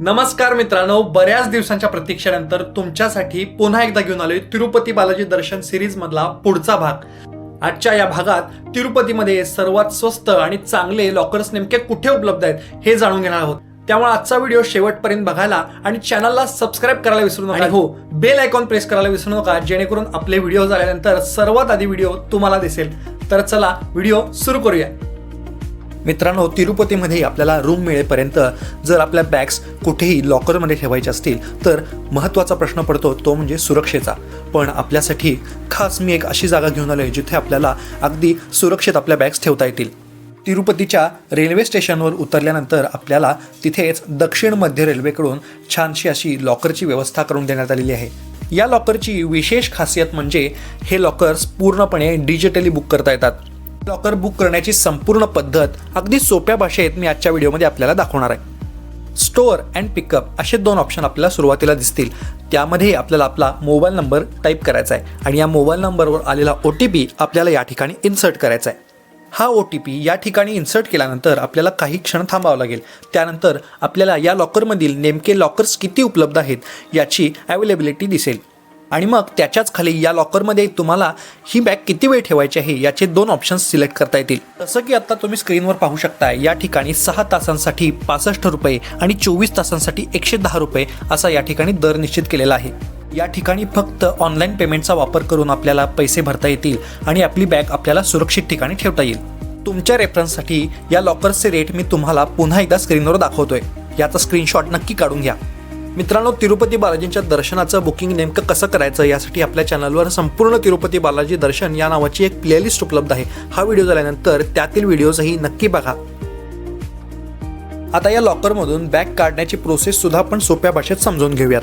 नमस्कार मित्रांनो बऱ्याच दिवसांच्या प्रतीक्षेनंतर तुमच्यासाठी पुन्हा एकदा घेऊन आलोय तिरुपती बालाजी दर्शन सिरीज मधला पुढचा भाग. आजच्या या भागात तिरुपतीमध्ये सर्वात स्वस्त आणि चांगले लॉकर्स नेमके कुठे उपलब्ध आहेत हे जाणून घेणार आहोत. त्यामुळे आजचा व्हिडिओ शेवटपर्यंत बघायला आणि चॅनलला सबस्क्राईब करायला विसरू नका. हो बेल आयकॉन प्रेस करायला विसरू नका जेणेकरून आपले व्हिडिओ झाल्यानंतर सर्वात आधी व्हिडिओ तुम्हाला दिसेल. तर चला व्हिडिओ सुरू करूया. मित्रांनो तिरुपतीमध्ये आपल्याला रूम मिळेपर्यंत जर आपल्या बॅग्स कुठेही लॉकरमध्ये ठेवायच्या असतील तर महत्त्वाचा प्रश्न पडतो तो म्हणजे सुरक्षेचा. पण आपल्यासाठी खास मी एक अशी जागा घेऊन आलो आहे जिथे आपल्याला अगदी सुरक्षित आपल्या बॅग्स ठेवता येतील. तिरुपतीच्या रेल्वे स्टेशनवर उतरल्यानंतर आपल्याला तिथेच दक्षिण मध्य रेल्वेकडून छानशी अशी लॉकरची व्यवस्था करून देण्यात आलेली आहे. या लॉकरची विशेष खासियत म्हणजे हे लॉकर्स पूर्णपणे डिजिटली बुक करता येतात. लॉकर बुक करण्याची संपूर्ण पद्धत अगदी सोप्या भाषेत मी आजच्या व्हिडिओमध्ये आपल्याला दाखवणार आहे. स्टोअर अँड पिकअप असे दोन ऑप्शन आपल्याला सुरुवातीला दिसतील. त्यामध्ये आपल्याला आपला मोबाईल नंबर टाईप करायचा आहे आणि या मोबाईल नंबरवर आलेला ओ टी पी आपल्याला या ठिकाणी इन्सर्ट करायचा आहे. हा ओ टी पी या ठिकाणी इन्सर्ट केल्यानंतर आपल्याला काही क्षण थांबावं लागेल. त्यानंतर आपल्याला या लॉकरमधील नेमके लॉकर्स किती उपलब्ध आहेत याची अवेलेबिलिटी दिसेल. आणि मग त्याच्याच खाली या लॉकरमध्ये तुम्हाला ही बॅग किती वेळ ठेवायची आहे याचे दोन ऑप्शन्स सिलेक्ट करता येतील. जसं की आता तुम्ही स्क्रीनवर पाहू शकता या ठिकाणी सहा तासांसाठी पासष्ट रुपये आणि चोवीस तासांसाठी एकशे दहा रुपये असा या ठिकाणी दर निश्चित केलेला आहे. या ठिकाणी फक्त ऑनलाईन पेमेंटचा वापर करून आपल्याला पैसे भरता येतील आणि आपली बॅग आपल्याला सुरक्षित ठिकाणी ठेवता येईल. तुमच्या रेफरन्ससाठी या लॉकर्सचे रेट मी तुम्हाला पुन्हा एकदा स्क्रीनवर दाखवतोय. याचा स्क्रीनशॉट नक्की काढून घ्या. मित्रांनो तिरुपती बालाजींच्या दर्शनाचं बुकिंग नेमकं कसं करायचं यासाठी आपल्या चॅनलवर संपूर्ण तिरुपती बालाजी दर्शन या नावाची एक प्लेलिस्ट उपलब्ध आहे. हा व्हिडिओ झाल्यानंतर त्यातील व्हिडिओजही नक्की बघा. आता या लॉकरमधून बॅग काढण्याची प्रोसेस सुद्धा आपण सोप्या भाषेत समजून घेऊयात.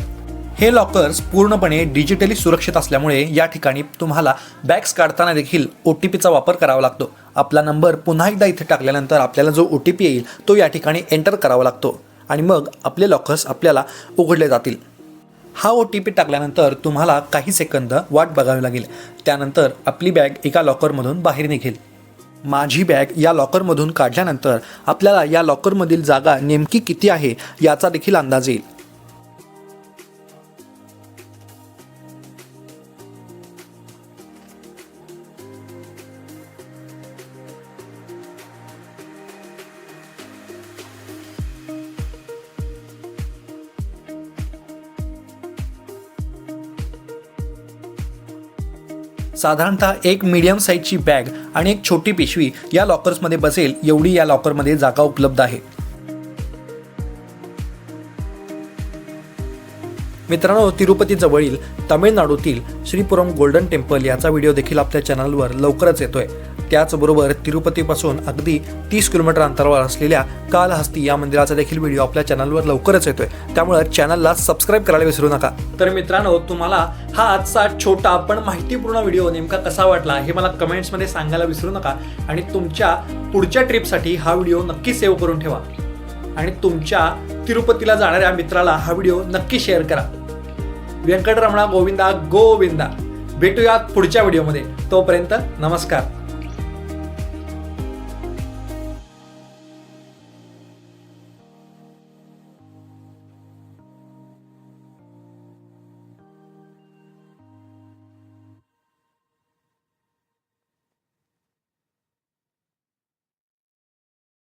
हे लॉकर्स पूर्णपणे डिजिटली सुरक्षित असल्यामुळे या ठिकाणी तुम्हाला बॅग्स काढताना देखील ओ टी पीचा वापर करावा लागतो. आपला नंबर पुन्हा एकदा इथे टाकल्यानंतर आपल्याला जो ओ टी पी येईल तो या ठिकाणी एंटर करावा लागतो. आणि मग आपले लॉकर्स आपल्याला उघडले जातील. हा ओ टी पी टाकल्यानंतर तुम्हाला काही सेकंद वाट बघावी लागेल. त्यानंतर आपली बॅग एका लॉकरमधून बाहेर निघेल. माझी बॅग या लॉकरमधून काढल्यानंतर आपल्याला या लॉकरमधील जागा नेमकी किती आहे याचा देखील अंदाज येईल. साधारणतः एक मीडियम साईजची बॅग आणि एक छोटी पिशवी या लॉकर्समध्ये बसेल एवढी या लॉकरमध्ये जागा उपलब्ध आहे. मित्रांनो तिरुपतीजवळील तामिळनाडूतील श्रीपुरम गोल्डन टेम्पल याचा व्हिडिओ देखील आपल्या चॅनलवर लवकरच येतोय. त्याचबरोबर तिरुपतीपासून अगदी तीस किलोमीटर अंतरावर असलेल्या कालहस्ती या मंदिराचा देखील व्हिडिओ आपल्या चॅनलवर लवकरच येतोय. त्यामुळे चॅनलला सबस्क्राईब करायला विसरू नका. तर मित्रांनो तुम्हाला हा आजचा छोटा पण माहितीपूर्ण व्हिडिओ नेमका कसा वाटला हे मला कमेंट्समध्ये सांगायला विसरू नका आणि तुमच्या पुढच्या ट्रिपसाठी हा व्हिडिओ नक्की सेव्ह करून ठेवा. आणि तुमच्या तिरुपतीला जाणाऱ्या मित्राला हा व्हिडिओ नक्की शेअर करा. व्यंकटरमणा गोविंदा गोविंदा. भेटूयात पुढच्या व्हिडिओमध्ये तोपर्यंत नमस्कार.